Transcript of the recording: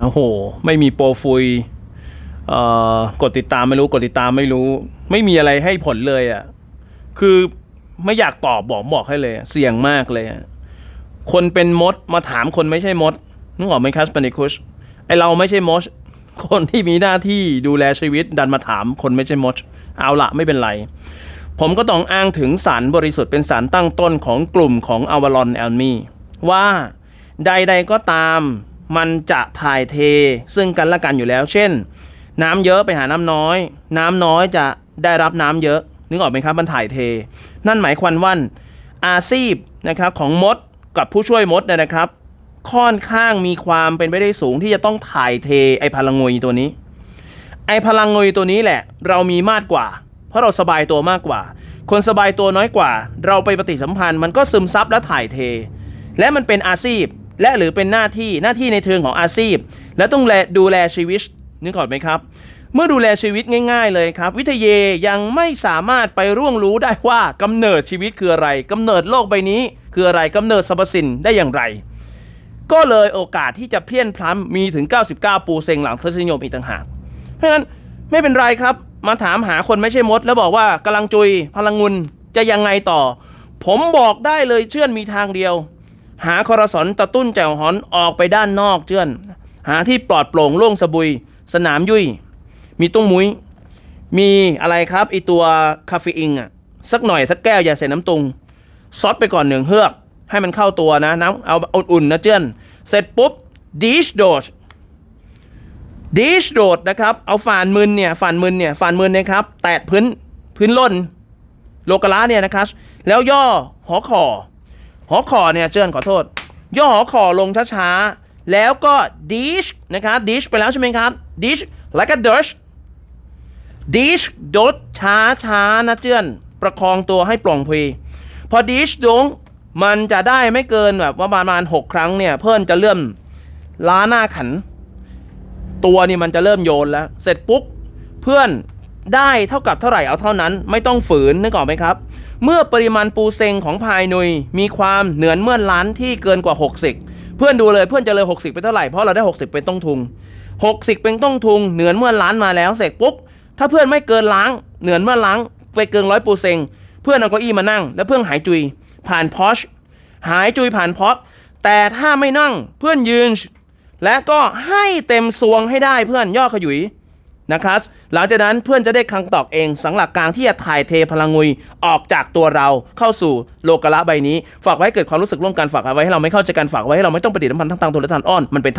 โอ้โห ไม่มีโปรฟุยเอ่อกดติดตามไม่รู้กดติดตามไม่รู้ ไม่มีอะไรให้ผลเลยอะ่ะ คือไม่อยากตอบบอกบอกให้เลย เสี่ยงมากเลย คนเป็นมดมาถามคนไม่ใช่มดนึกออกไหมครับสปนิคุชไอเราไม่ใช่มดคนที่มีหน้าที่ดูแลชีวิตดันมาถามคนไม่ใช่มด เอาละไม่เป็นไร ผมก็ต้องอ้างถึงสารบริสุทธิ์เป็นสารตั้งต้นของกลุ่มของอวารอนแอลมีว่าใดๆก็ตาม มันจะถ่ายเทซึ่งกันและกันอยู่แล้ว เช่น น้ำเยอะไปหาน้ำน้อย น้ำน้อยจะได้รับน้ำเยอะ นึกออกไหมครับมันถ่ายเท นั่นหมายความว่าอาชีพนะครับของมดกับผู้ช่วยมดนะครับ ค่อนข้างมีความเป็นไปได้สูงที่จะต้องถ่ายเทไอพลังงวยตัวนี้ ไอพลังงวยตัวนี้แหละ เรามีมากกว่า เพราะเราสบายตัวมากกว่า คนสบายตัวน้อยกว่า เราไปปฏิสัมพันธ์มันก็ซึมซับและถ่ายเท และมันเป็นอาชีพ และหรือเป็นหน้าที่หน้าที่ในเทิงของอาชีพ และต้องดูแลชีวิตนึกออกไหมครับ เมื่อดูแลชีวิตง่าย ๆ เลยครับ วิทยายังไม่สามารถไปร่วงรู้ได้ว่ากำเนิดชีวิตคืออะไรกำเนิดโลกใบนี้ คืออะไรกำเนิดสรรพสิ่งได้อย่างไร ก็เลยโอกาสที่จะเพี้ยนพล้ำมีถึง 99 ปูเซงหลังทศนิยมอีกต่างหากเพราะฉะนั้นไม่เป็นไรครับ มาถามหาคนไม่ใช่มด แล้วบอกว่ากำลังจุยพลังงุนจะยังไงต่อ ผมบอกได้เลยเชื่อนมีทางเดียว หาคอรสอนตะตุ้นแจวหอนออกไปด้านนอกเชื่อน หาที่ปลอดโปร่งโล่งสบุย สนามยุ่ย มีตุ้งมุ้ย มีอะไรครับไอตัวคาเฟอีนอะสักหน่อยสักแก้วอย่าใส่น้ำตุงซดไปก่อนหนึ่งเฮือก ให้มันเข้าตัวนะน้ำเอาอุ่นๆนะเจิ้นเสร็จปุ๊บดิชโดดดิชโดดนะครับเอาฝานมืนเนี่ยฝานมืนเนี่ยฝานมืนนะครับแตะพื้นพื้นล่นโลกละเนี่ยนะครับแล้วย่อหอคอ หอคอเนี่ยเจิ้นขอโทษ ย่อหอคอลงช้าๆ แล้วก็ดิชนะครับดิชไปแล้วใช่ไหมครับดิช like a dish ดิชโดดช้าช้านะเจื้อนประคองตัวให้ปล่องพลีพอดิชดงมันจะได้ไม่เกินแบบว่าประมาณ 6 ครั้งเนี่ย เพื่อนจะเริ่มล้าหน้าขัน ตัวนี่มันจะเริ่มโยนแล้ว เสร็จปุ๊บเพื่อน ได้เท่ากับเท่าไหร่เอาเท่านั้นไม่ต้องฝืนนึกออกไหมครับ เมื่อปริมาณปูเซงของพายนุยมีความเหนือนเมื่อนล้านที่เกินกว่า 60 เพื่อนดูเลยเพื่อนจะเลย 60ไปเท่าไหร่เพราะเราได้ 60 เป็นต้องทุง 60 เป็นต้องทุง เหนือนเมื่อนล้านมาแล้วเสร็จปุ๊บถ้าเพื่อนไม่เกินล้าง เหนือนเมื่อล้างไปเกินร้อยปูเซงเพื่อนเอาเก้าอี้มานั่ง แล้วเพื่อนหายจุย ผ่านพอชหายจุยผ่านพอชแต่ถ้าไม่นั่งเพื่อนยืน และก็ให้เต็มซวงให้ได้เพื่อนย่อขยุย นะครับหลังจากนั้นเพื่อนจะได้คลังตอกเองสังหลักกลางที่จะถ่ายเทพลังงุยออกจากตัวเราเข้าสู่โลกละใบนี้ ฝากไว้ให้เกิดความรู้สึกร่วมกันฝากไว้ให้เราไม่เข้าใจกันฝากไว้ให้เราไม่ต้องปฏิสัมพันธ์ทั้งทางโทรทัศน์อ้อนมันเป็น